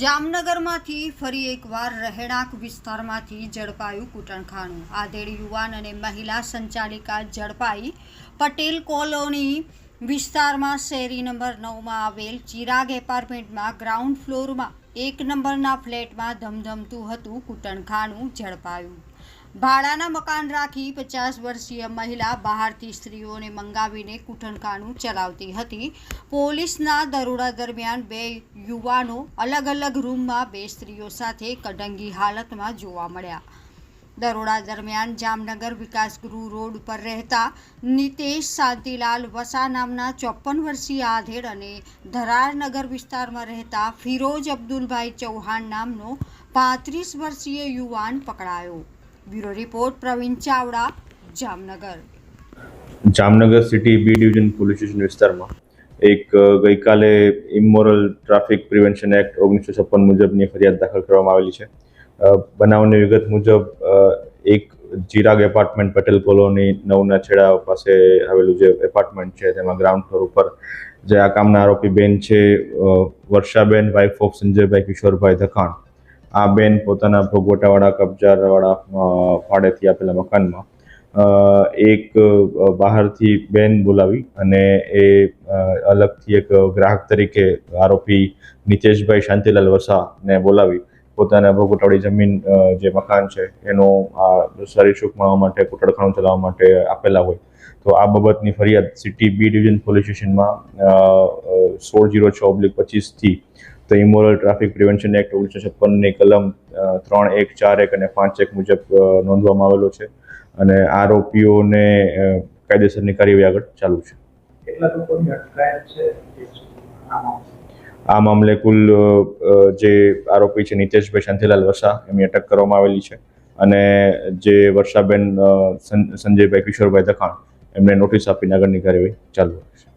જામનગરમાંથી ફરી એકવાર રહેણાંક વિસ્તારમાંથી ઝડપાયું કૂટણખાણું. આધેડ યુવાન અને મહિલા સંચાલિકા ઝડપાઈ પટેલ કોલોની વિસ્તારમાં શેરી નંબર નવમાં આવેલ ચિરાગ એપાર્ટમેન્ટમાં ગ્રાઉન્ડ ફ્લોરમાં એક નંબરના ફ્લેટમાં ધમધમતું હતું કૂટણખાણું ઝડપાયું. ભાડાના મકાન રાખી પચાસ વર્ષીય મહિલા બહારથી સ્ત્રીઓને મંગાવીને કૂટણખાનું ચલાવતી હતી. પોલીસના દરોડા દરમિયાન બે યુવાનો અલગ અલગ રૂમમાં બે સ્ત્રીઓ સાથે કડંગી હાલતમાં જોવા મળ્યા. દરોડા દરમિયાન જામનગર વિકાસ ગૃહ રોડ ઉપર રહેતા નિતેશ શાંતિલાલ વસા નામના ચોપન વર્ષીય આધેડ અને ધરારનગર વિસ્તારમાં રહેતા ફિરોજ અબ્દુલભાઈ ચૌહાણ નામનો પાંત્રીસ વર્ષીય યુવાન પકડાયો. Bureau report Praveen Chavda, Jamnagar. Jamnagar city B division police station વિસ્તારમાં એક ગઈકાલે ઇમોરલ ટ્રાફિક પ્રિવેન્શન એક્ટ ઓગણીસો છપ્પન મુજબની ફરિયાદ દાખલ કરવામાં આવેલી છે. બનાવની વિગત મુજબ એક ચિરાગ એપાર્ટમેન્ટ પટેલ કોલોની નવના છેડા પાસે આવેલું જે એપાર્ટમેન્ટ છે, તેમાં ગ્રાઉન્ડ ફ્લોર ઉપર જે આ કામના આરોપી બેન છે વર્ષાબેન વાઇફ ઓફ સંજયભાઈ કિશોરભાઈ ધખાણ. આ બેન પોતાના ભોગવટાવાળા, કબજાવાળા ફાળેથી આપેલા મકાનમાં એક બહારથી બેન બોલાવી અને એ અલગથી એક ગ્રાહક તરીકે આરોપી નિતેશભાઈ શાંતિલાલ વસાને બોલાવી પોતાના ભોગવટાવાળી જમીન જે મકાન છે એનો આ શરીર સુખ મળવા માટે કુટડખાણું ચલાવવા માટે આપેલા હોય. તો આ બાબતની ફરિયાદ સિટી બી ડિવિઝન પોલીસ સ્ટેશનમાં સોળ જીરો છ ઓબ્લિક પચીસથી તો ઇમોરલ ટ્રાફિક પ્રિવેન્શન એક્ટ ઓગણીસો છપ્પનની કલમ ત્રણ એક ચાર એક અને પાંચ એક મુજબ નોંધવામાં આવેલો છે અને આરોપીઓને કાયદેસરની કાર્યવાહી આગળ ચાલુ છે. આ મામલે? કુલ જે આરોપી છે નિતેશભાઈ શાંતિલાલ વસા એમની અટક કરવામાં આવેલી છે. અને જે વર્ષાબેન સંજયભાઈ કિશોરભાઈ દખાણ એમને નોટિસ આપીને આગળની કાર્યવાહી ચાલુ છે